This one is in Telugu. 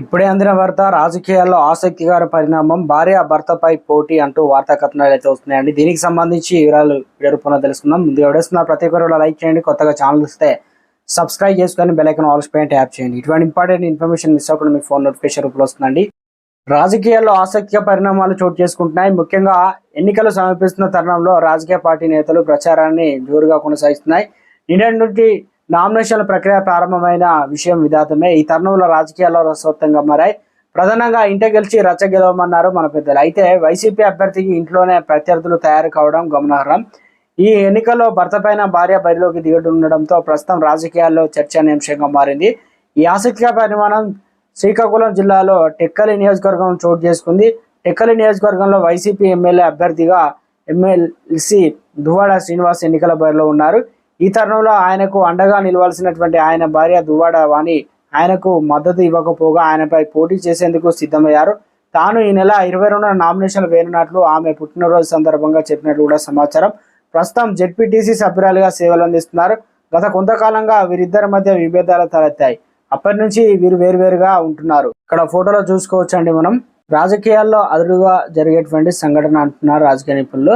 ఇప్పుడే అందిన వార్త రాజకీయాల్లో ఆసక్తికర పరిణామం భార్య భర్తపై పోటీ అంటూ వార్తా కథనాలు అయితే వస్తున్నాయండి. దీనికి సంబంధించి వివరాలు వీడియో రూపంలో తెలుసుకుందాం. ముందుగా ఎవడేస్తున్న ప్రతి ఒక్కరు లైక్ చేయండి. కొత్తగా ఛానల్ వస్తే సబ్స్క్రైబ్ చేసుకొని బెల్ ఆల్స్ పైన ట్యాప్ చేయండి. ఇటువంటి ఇంపార్టెంట్ ఇన్ఫర్మేషన్ మిస్ అవ్వకుండా మీకు ఫోన్ నోటిఫికేషన్ రూపంలో వస్తుందండి. రాజకీయాల్లో ఆసక్తికర పరిణామాలు చోటు చేసుకుంటున్నాయి. ముఖ్యంగా ఎన్నికలు సమీపిస్తున్న తరుణంలో రాజకీయ పార్టీ నేతలు ప్రచారాన్ని జోరుగా కొనసాగిస్తున్నాయి. నిన్నటి నుండి నామినేషన్ల ప్రక్రియ ప్రారంభమైన విషయం విధాతమే ఈ తరుణంలో రాజకీయాల్లో రసవత్తంగా మారాయి. ప్రధానంగా ఇంట గెలిచి రచ్చ గెలవమన్నారు మన పెద్దలు. అయితే వైసీపీ అభ్యర్థికి ఇంట్లోనే ప్రత్యర్థులు తయారు కావడం గమనార్హం. ఈ ఎన్నికల్లో భర్త పైన భార్య బరిలోకి దిగడుండడంతో ప్రస్తుతం రాజకీయాల్లో చర్చనీయాంశంగా మారింది. ఈ ఆసక్తిగా పరిమాణం శ్రీకాకుళం జిల్లాలో టెక్కలి నియోజకవర్గం చోటు చేసుకుంది. టెక్కలి నియోజకవర్గంలో వైసీపీ ఎమ్మెల్యే అభ్యర్థిగా ఎమ్మెల్సీ దువ్వాడ శ్రీనివాస్ ఎన్నికల బరిలో ఉన్నారు. ఈ తరుణంలో ఆయనకు అండగా నిలవాల్సినటువంటి ఆయన భార్య దువ్వాడ వాణి ఆయనకు మద్దతు ఇవ్వకపోగా ఆయనపై పోటీ చేసేందుకు సిద్ధమయ్యారు. తాను ఈ నెల ఇరవై రెండున నామినేషన్లు వేయనున్నట్లు ఆమె పుట్టినరోజు సందర్భంగా చెప్పినట్లు కూడా సమాచారం. ప్రస్తుతం జెడ్పీటీసీ సభ్యురాలుగా సేవలు అందిస్తున్నారు. గత కొంతకాలంగా వీరిద్దరి మధ్య విభేదాలు తలెత్తాయి. అప్పటి నుంచి వీరు వేరువేరుగా ఉంటున్నారు. ఇక్కడ ఫోటోలో చూసుకోవచ్చండి మనం. రాజకీయాల్లో అదురుగా జరిగేటువంటి సంఘటన అంటున్నారు రాజకీయ నిపుణులు.